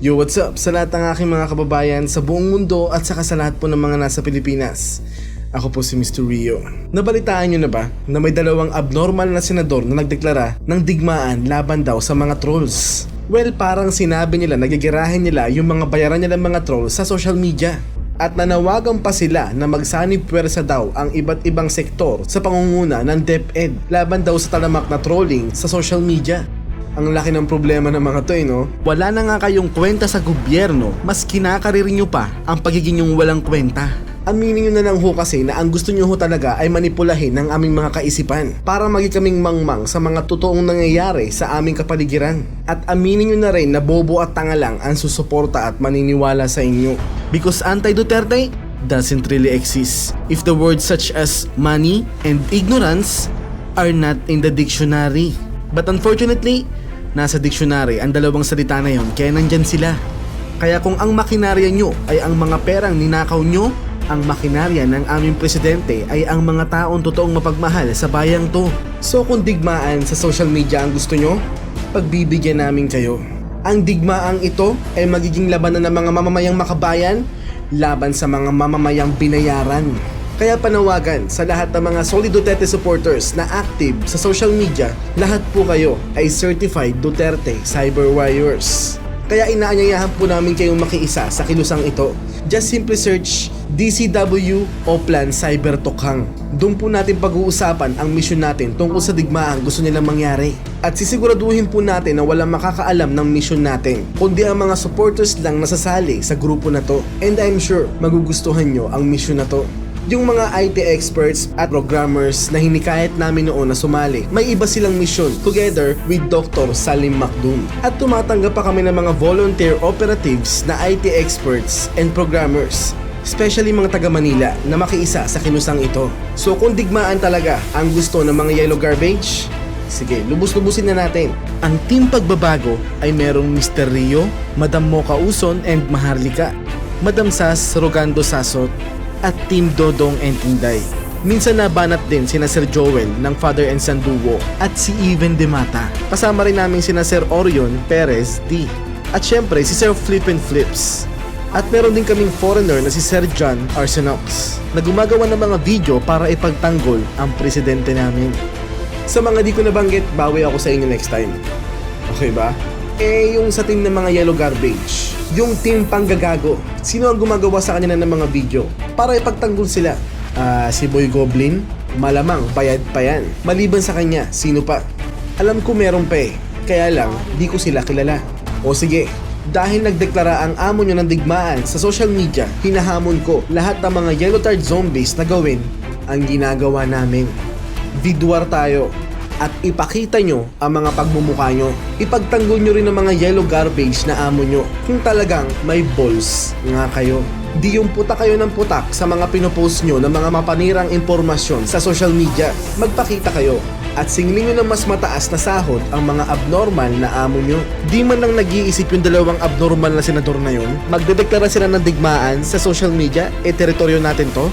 Yo, what's up sa lahat ng aking mga kababayan sa buong mundo at saka sa lahat po ng mga nasa Pilipinas. Ako po si Mr. Rio. Nabalitaan nyo na ba na may dalawang abnormal na senador na nagdeklara ng digmaan laban daw sa mga trolls? Well, parang sinabi nila nagigirahin nila yung mga bayaran nila ng mga trolls sa social media. At nanawagan pa sila na magsanib puwersa daw ang iba't ibang sektor sa pangunguna ng DepEd laban daw sa talamak na trolling sa social media. Ang laki ng problema ng mga to eh, no? Wala na nga kayong kwenta sa gobyerno, mas kinakarir nyo pa ang pagiging yung walang kwenta. Aminin nyo na lang ho kasi na ang gusto nyo ho talaga ay manipulahin ng aming mga kaisipan para maging kaming mangmang sa mga totoong nangyayari sa aming kapaligiran. At aminin nyo na rin na bobo at tanga lang ang susuporta at maniniwala sa inyo. Because anti-Duterte doesn't really exist. If the words such as money and ignorance are not in the dictionary. But unfortunately, nasa dictionary ang dalawang salita na yon kaya nandyan sila. Kaya kung ang makinarya nyo ay ang mga perang ninakaw nyo, ang makinarya ng aming presidente ay ang mga taong totoong mapagmahal sa bayang to. So kung digmaan sa social media ang gusto nyo, pagbibigyan namin kayo. Ang digmaang ito ay magiging labanan ng mga mamamayang makabayan laban sa mga mamamayang binayaran. Kaya panawagan sa lahat ng mga Solid Duterte supporters na active sa social media, lahat po kayo ay certified Duterte Cyber Warriors. Kaya inaanyayahan po namin kayong makiisa sa kilusang ito. Just simply search DCW Oplan Cyber Tokhang. Doon po natin pag-uusapan ang mission natin tungkol sa digmaan gusto nilang mangyari. At sisiguraduhin po natin na walang makakaalam ng mission natin, kundi ang mga supporters lang nasasali sa grupo na to. And I'm sure magugustuhan nyo ang mission na to. Yung mga IT experts at programmers na hinikayat namin noon na sumali, may iba silang mission together with Dr. Salim Makdum. At tumatanggap pa kami ng mga volunteer operatives na IT experts and programmers especially mga taga Manila na makiisa sa kinusang ito. So kung digmaan talaga ang gusto ng mga yellow garbage, sige, lubos-lubusin na natin. Ang team pagbabago ay merong Mr. Rio, Madam Mocha Uson and Maharlika, Madam Sas Rogando Sasot, at Team Dodong and Tinday. Minsan nabanat din sina Sir Joel ng Father and Son Duo at si Even Demata. Kasama rin namin sina Sir Orion Perez D. At syempre si Sir Flip and Flips. At meron din kaming foreigner na si Sir John Arsenox na gumagawa ng mga video para ipagtanggol ang presidente namin. Sa mga di ko nabanggit, bawi ako sa inyo next time. Okay ba? Eh, yung sa team ng mga yellow garbage, yung team panggagago, sino ang gumagawa sa kanila ng mga video para ipagtanggol sila? Ah, si Boy Goblin? Malamang, bayad pa yan. Maliban sa kanya, sino pa? Alam ko meron pa eh, kaya lang, di ko sila kilala. O sige, dahil nagdeklara ang amo nyo ng digmaan sa social media, hinahamon ko lahat ng mga yellow tard zombies na gawin ang ginagawa namin. Vidwar tayo at ipakita nyo ang mga pagmumukha nyo. Ipagtanggol nyo rin ang mga yellow garbage na amo nyo kung talagang may balls nga kayo. Di yung puta kayo ng putak sa mga pinopost nyo ng mga mapanirang impormasyon sa social media. Magpakita kayo at singling nyo ng mas mataas na sahod ang mga abnormal na amo nyo. Di man lang nag-iisip yung dalawang abnormal na senador na yun, magdedeklara sila ng digmaan sa social media, e teritoryo natin to.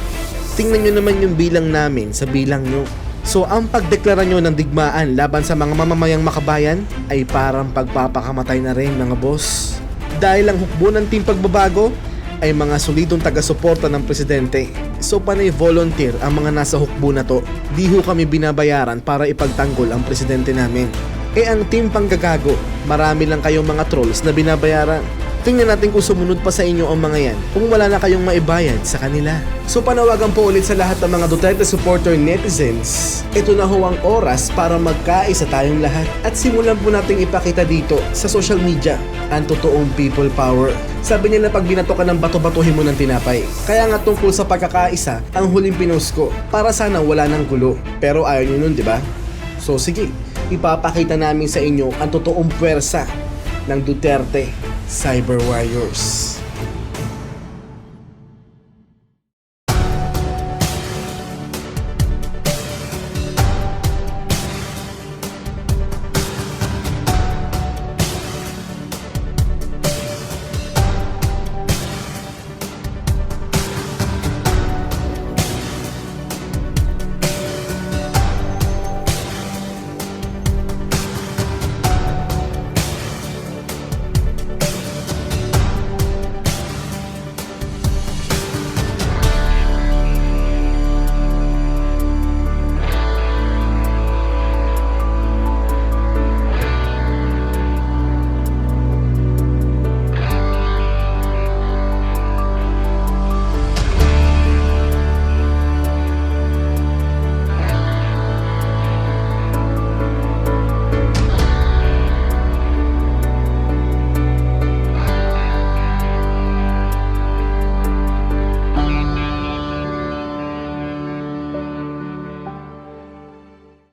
Tingnan nyo naman yung bilang namin sa bilang nyo. So ang pagdeklara nyo ng digmaan laban sa mga mamamayang makabayan ay parang pagpapakamatay na rin mga boss. Dahil ang hukbo ng team pagbabago ay mga solidong taga-suporta ng presidente. So panay volunteer ang mga nasa hukbo na to. Di ho kami binabayaran para ipagtanggol ang presidente namin. Eh ang team panggagago, marami lang kayong mga trolls na binabayaran. Tingnan natin kung sumunod pa sa inyo ang mga yan kung wala na kayong maibayad sa kanila. So panawagan po ulit sa lahat ng mga Duterte supporter netizens. Ito na ho ang oras para magkaisa tayong lahat at simulan po nating ipakita dito sa social media ang totoong people power. Sabi nila pag binato ka ng bato-batuhin mo ng tinapay. Kaya nga tungkol sa pagkakaisa ang huling pinost ko para sana wala ng gulo. Pero ayaw nyo nun, di ba? So sige, ipapakita namin sa inyo ang totoong puwersa ng Duterte Cyber Warriors.